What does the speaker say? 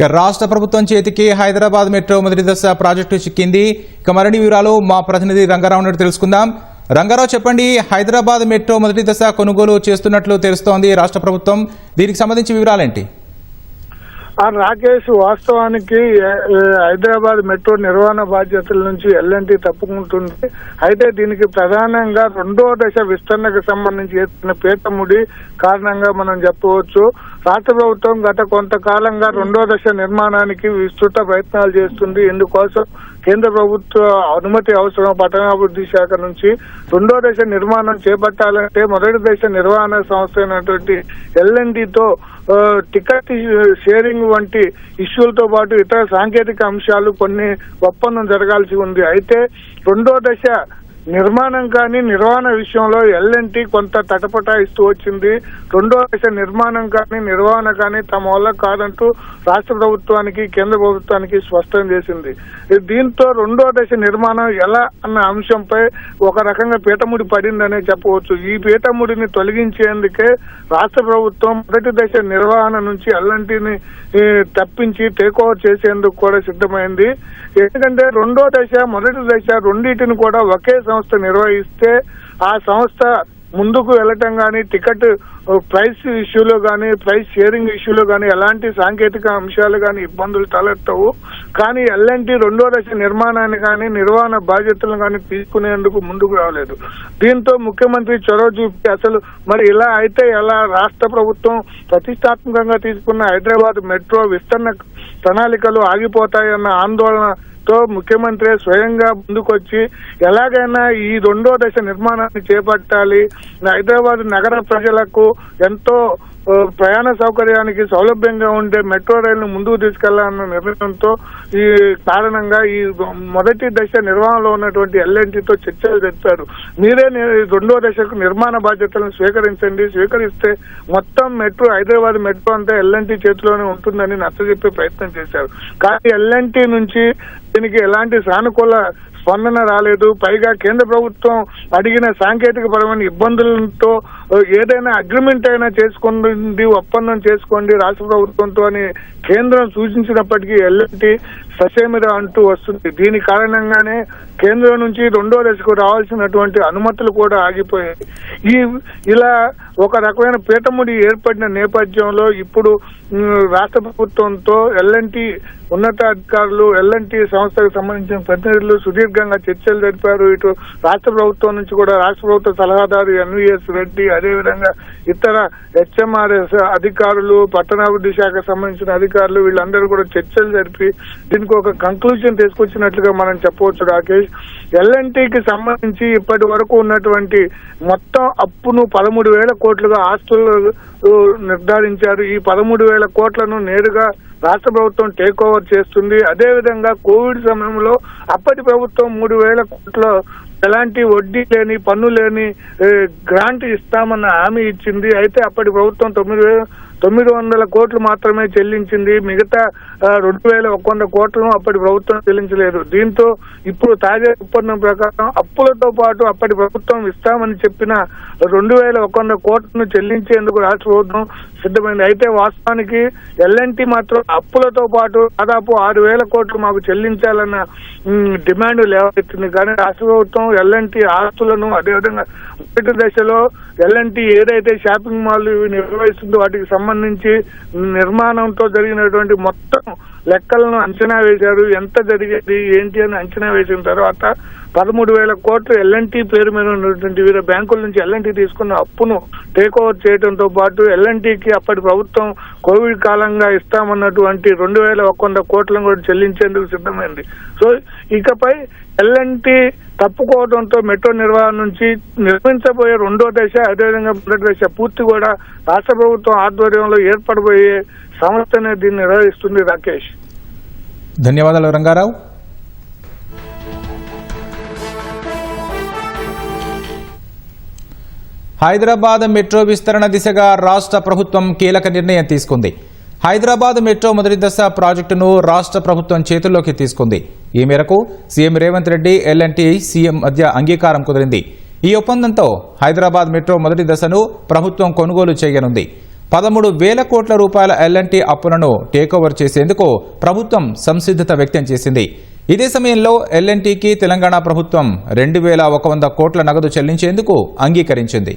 ఇక రాష్ట్ర ప్రభుత్వం చేతికి హైదరాబాద్ మెట్రో మొదటి దశ ప్రాజెక్టు చిక్కింది. ఇక మరిన్ని వివరాలు మా ప్రతినిధి రంగారావు నుండి తెలుసుకుందాం. రంగారావు చెప్పండి హైదరాబాద్ మెట్రో మొదటి దశ కొనుగోలు చేస్తున్నట్లు తెలుస్తోంది రాష్ట్ర ప్రభుత్వం. దీనికి సంబంధించి వివరాలేంటి? ఆ రాకేష్ వాస్తవానికి హైదరాబాద్ మెట్రో నిర్వహణ బాధ్యతల నుంచి ఎల్ఎన్టీ తప్పుకుంటుంది అయితే దీనికి ప్రధానంగా రెండో దశ విస్తరణకు సంబంధించి చేస్తున్న పీఠముడి కారణంగా మనం చెప్పవచ్చు. రాష్ట్ర ప్రభుత్వం గత కొంతకాలంగా రెండో దశ నిర్మాణానికి విస్తృత ప్రయత్నాలు చేస్తుంది. ఇందుకోసం కేంద్ర ప్రభుత్వ అనుమతి అవసరం పట్టణాభివృద్ధి శాఖ నుంచి రెండో దశ నిర్మాణం చేపట్టాలంటే మొదటి దశ నిర్వహణ సంస్థ అయినటువంటి ఎల్ఎన్డితో టికెట్ షేరింగ్ వంటి ఇష్యూలతో పాటు ఇతర సాంకేతిక అంశాలు కొన్ని ఒప్పందం జరగాల్సి ఉంది. అయితే రెండో దశ నిర్మాణం కానీ నిర్వహణ విషయంలో ఎల్ఎన్టీ కొంత తటపటాయిస్తూ వచ్చింది. రెండో దశ నిర్మాణం కానీ నిర్వహణ కానీ తమ వల్ల కాదంటూ రాష్ట్ర ప్రభుత్వానికి కేంద్ర ప్రభుత్వానికి స్పష్టం చేసింది. దీంతో రెండో దశ నిర్మాణం ఎలా అన్న అంశంపై ఒక రకంగా పీఠముడి పడిందనే చెప్పవచ్చు. ఈ పీఠముడిని తొలగించేందుకే రాష్ట్ర ప్రభుత్వం మొదటి దశ నిర్వహణ నుంచి ఎల్ఎన్టీని తప్పించి టేక్ ఓవర్ చేసేందుకు కూడా సిద్ధమైంది. ఎందుకంటే రెండో దశ మొదటి దశ రెండింటిని కూడా ఒకే సంస్థ నిర్వహిస్తే ఆ సంస్థ ముందుకు వెళ్ళటం కానీ టికెట్ ప్రైస్ ఇష్యూలో కానీ ప్రైస్ షేరింగ్ ఇష్యూలో కానీ ఎలాంటి సాంకేతిక అంశాలు కానీ ఇబ్బందులు తలెత్తవు. కానీ ఎల్ఎన్టీ రెండో దశ నిర్మాణాన్ని కానీ నిర్వహణ బాధ్యతలను కానీ తీసుకునేందుకు ముందుకు రాలేదు. దీంతో ముఖ్యమంత్రి చొరవ చూపి అసలు మరి ఇలా అయితే ఎలా రాష్ట్ర ప్రభుత్వం ప్రతిష్టాత్మకంగా తీసుకున్న హైదరాబాద్ మెట్రో విస్తరణ ప్రణాళికలు ఆగిపోతాయన్న ఆందోళన ఆందోళనతో ముఖ్యమంత్రి స్వయంగా ముందుకొచ్చి ఎలాగైనా ఈ రెండో దశ నిర్మాణాన్ని చేపట్టాలి. హైదరాబాద్ నగర ప్రజలకు ఎంతో ప్రయాణ సౌకర్యానికి సౌలభ్యంగా ఉండే మెట్రో రైలు ముందుకు తీసుకెళ్ళాలన్న నిర్ణయంతో ఈ కారణంగా ఈ మొదటి దశ నిర్వహణలో ఉన్నటువంటి ఎల్ఎన్టీతో చర్చలు జరిపారు. మీరే రెండో దశకు నిర్మాణ బాధ్యతలను స్వీకరించండి. స్వీకరిస్తే మొత్తం మెట్రో హైదరాబాద్ మెట్రో అంతా ఎల్ఎన్టీ చేతిలోనే ఉంటుందని నచ్చజెప్పే ప్రయత్నం చేశారు. కానీ ఎల్ఎన్టీ నుంచి దీనికి ఎలాంటి సానుకూల స్పందన రాలేదు. పైగా కేంద్ర ప్రభుత్వం అడిగిన సాంకేతిక పరమైన ఇబ్బందులతో ఏదైనా అగ్రిమెంట్ అయినా చేసుకోండి ఒప్పందం చేసుకోండి రాష్ట్ర ప్రభుత్వంతో అని కేంద్రం సూచించినప్పటికీ ఎల్ఎన్టీ ససేమిర అంటూ వస్తుంది. దీని కారణంగానే కేంద్రం నుంచి రెండో దశకు రావాల్సినటువంటి అనుమతులు కూడా ఆగిపోయాయి. ఈ ఇలా ఒక రకమైన పీఠముడి ఏర్పడిన నేపథ్యంలో ఇప్పుడు రాష్ట్ర ప్రభుత్వంతో ఎల్ఎన్టీ ఉన్నతాధికారులు ఎల్ఎన్టీ సంస్థకు సంబంధించిన ప్రతినిధులు సుదీర్ఘంగా చర్చలు జరిపారు. ఇటు రాష్ట్ర ప్రభుత్వం నుంచి కూడా రాష్ట్ర ప్రభుత్వ సలహాదారు ఎన్వీఎస్ రెడ్డి అదేవిధంగా ఇతర హెచ్ఎంఆర్ఎస్ అధికారులు పట్టణాభివృద్ధి శాఖకు సంబంధించిన అధికారులు వీళ్ళందరూ కూడా చర్చలు జరిపి దీనికి ఒక కంక్లూజన్ తీసుకొచ్చినట్లుగా మనం చెప్పవచ్చు రాకేష్. ఎల్ఎన్టీకి సంబంధించి ఇప్పటి వరకు ఉన్నటువంటి మొత్తం అప్పును పదమూడు వేల కోట్లుగా ఆస్తులు నిర్ధారించారు. ఈ పదమూడు వేల కోట్లను నేరుగా రాష్ట్ర ప్రభుత్వం టేక్ ఓవర్ చేస్తుంది. అదేవిధంగా కోవిడ్ సమయంలో అప్పటి ప్రభుత్వం మూడు వేల కోట్ల ఎలాంటి వడ్డీ లేని పన్ను లేని గ్రాంట్ ఇస్తామన్న హామీ ఇచ్చింది. అయితే అప్పటి ప్రభుత్వం తొమ్మిది వేల తొమ్మిది వందల కోట్లు మాత్రమే చెల్లించింది. మిగతా రెండు వేల ఒక వంద కోట్లను అప్పటి ప్రభుత్వం చెల్లించలేదు. దీంతో ఇప్పుడు తాజా ఒప్పందం ప్రకారం అప్పులతో పాటు అప్పటి ప్రభుత్వం ఇస్తామని చెప్పిన రెండు వేల ఒక వంద కోట్లను చెల్లించేందుకు రాష్ట్ర ప్రభుత్వం సిద్ధమైంది. అయితే వాస్తవానికి ఎల్ఎన్టీ మాత్రం అప్పులతో పాటు దాదాపు ఆరు వేల కోట్లు మాకు చెల్లించాలన్న డిమాండ్ లేవనెత్తింది. కానీ రాష్ట్ర ప్రభుత్వం ఎల్ఎన్టీ ఆస్తులను అదేవిధంగా మొదటి దశలో ఎల్ఎన్టీ ఏదైతే షాపింగ్ మాల్ ఇవి నిర్వహిస్తుందో వాటికి సంబంధించి నిర్మాణంతో జరిగినటువంటి మొత్తం లెక్కలను అంచనా వేశారు. ఎంత జరిగేది ఏంటి అని అంచనా వేసిన తర్వాత పదమూడు వేల కోట్లు ఎల్ఎన్టీ పేరు మీద ఉన్నటువంటి వివిధ బ్యాంకుల నుంచి ఎల్ఎన్టీ తీసుకున్న అప్పును టేక్ ఓవర్ చేయడంతో పాటు ఎల్ఎన్టీకి అప్పటి ప్రభుత్వం కోవిడ్ కాలంగా ఇస్తామన్నటువంటి రెండు వేల ఒక వంద కోట్లను కూడా చెల్లించేందుకు సిద్ధమైంది. సో ఇకపై ఎల్ఎన్టీ తప్పుకోవడంతో మెట్రో నిర్వహణ నుంచి నిర్మించబోయే రెండో దశ అదేవిధంగా మొదటి దశ పూర్తి కూడా రాష్ట్ర ప్రభుత్వం ఆధ్వర్యంలో ఏర్పడబోయే సంస్థనే దీన్ని నిర్వహిస్తుంది రాకేష్. ధన్యవాదాలు రంగారావు. హైదరాబాద్ మెట్రో విస్తరణ దిశగా రాష్ట్ర ప్రభుత్వం కీలక నిర్ణయం తీసుకుంది. హైదరాబాద్ మెట్రో మొదటి దశ ప్రాజెక్టును రాష్ట్ర ప్రభుత్వం చేతుల్లోకి తీసుకుంది. ఈ మేరకు CM Revanth Reddy LNT CM మధ్య అంగీకారం కుదిరింది. ఈ ఒప్పందంతో హైదరాబాద్ మెట్రో మొదటి దశను ప్రభుత్వం కొనుగోలు చేయనుంది. పదమూడు వేల కోట్ల రూపాయల ఎల్ఎన్టీ అప్పులను టేకోవర్ చేసేందుకు ప్రభుత్వం సంసిద్ధత వ్యక్తం చేసింది. ఇదే సమయంలో ఎల్ఎన్టీకి తెలంగాణ ప్రభుత్వం రెండు వేల ఒక వంద కోట్ల నగదు చెల్లించేందుకు అంగీకరించింది.